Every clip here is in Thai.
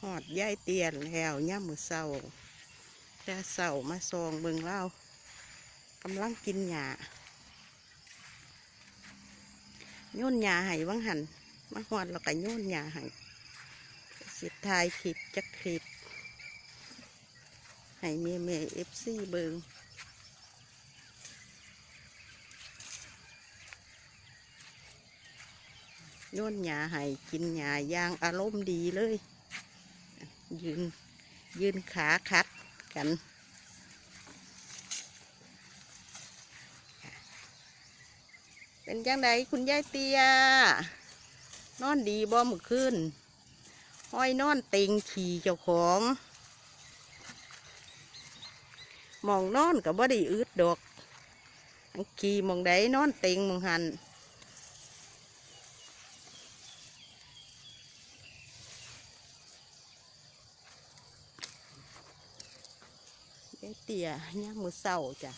หอดย่ายเตียนแล้วย่ามมือเศร้าแต่เศร้ามาซองเบิงเล่ากำลังกินหญ้าโยนหญ้าให้วังหันมาหอดแล้วก็โยนหญ้าให้สิทายคลิปจักคลิปให้เมเมเอฟซีเบิงโยนหญ้าให้กินหญ้าย่างอารมณ์ดีเลย ยืนยืนขาคัดกันเป็นจังไดคุณยายเตีย นอนดีบ่มื่อคืนห้อยนอนเต็งขี่เจ้าของมองนอนกับบ่ได้อึดดอกขี่มองใดนอนเต็งมองหัน ยายเตี๋ยย่างมือเศร้าจ้ะ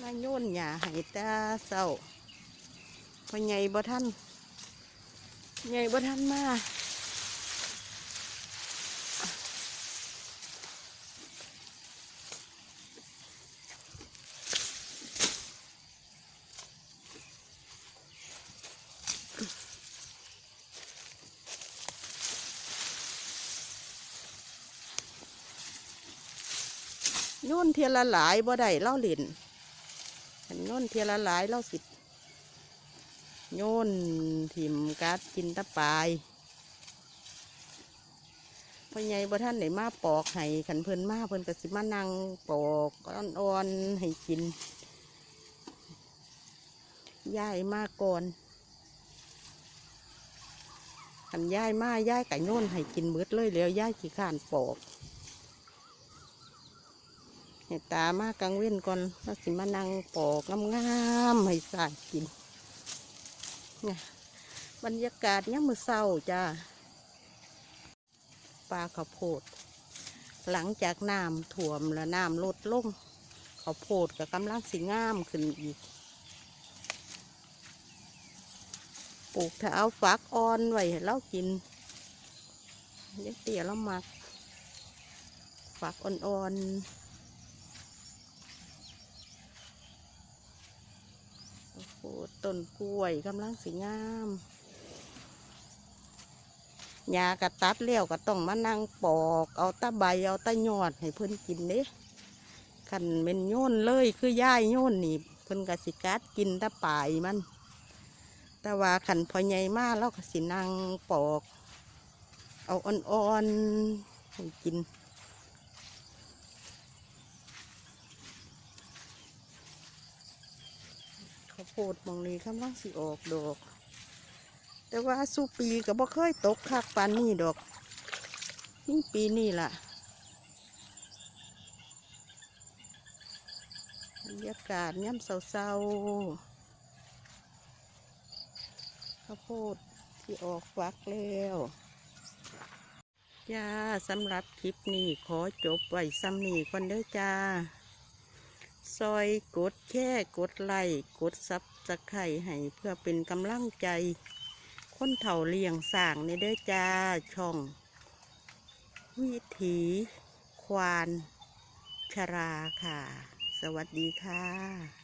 มาโยนหญ้าให้ตาเศร้าพอใหญ่บ่ท่านใหญ่บ่ท่านมา โยนเทียละหลายบ่ได้เล่าเล่นคันโยนเทียละหลายเล่าสิโยนถิ่มกัดกินตะปายพ่อใหญ่บ่ท่านไหนมาปอกให้ขันเพิ่นมาเพิ่นก็สิมานั่งปอกอ่อนๆให้กินย่ายมาก่อนขันย่ายมาย่ายไก่โยนให้กินเบิดเลยแล้วย่ายขี้ข้านปอก ให้ตามากลางเว้นก่อนแล้วสิมานั่งปอกงามๆให้สากินเนี่ยบรรยากาศเนี่ยมือเศร้าจ้าปลาข้าวโพด หลังจากน้ำท่วมแล้วน้ำลดลงข้าวโพดก็กำลังสิงามขึ้นอีกปลูกถ้าเอาฝักอ่อนไว้ให้เรากินยายเตี๋ยเรามักฝักอ่อนๆ โอ้โหต้นกล้วยกำลังสีงามยากระตัดเลี้ยวก็ต้องมานั่งปอก เอาตะใบเอาตะยอดให้เพิ่อนกินเด้ขันเป็นโยนเลยคือย่ายโยนนี่เพิ่นกสิกัดกินตะปลายมัน แต่ว่าขันพอใหญ่มากเราก็สินั่งปอก เอาอ่อนๆให้กิน ข้าว โพดมองนี้กำลังสิออกดอก แต่ว่าสุปีก็บ่เคยตกคักปานนี้ดอก นี่ปีนี้ล่ะบรรยากาศย่ำเศร้าๆข้าวโพดที่ออกฟักแล้วจ้าสำหรับคลิปนี้ขอจบไว้ซ้ำนี้ก่อนเด้อจ้า ซอยกดแค่กดไลค์กดซับสไครให้เพื่อเป็นกำลังใจ คนเถ่าเลี้ยงสร้างในเด้อจ้าช่อง วิถีควานชราค่ะ สวัสดีค่ะ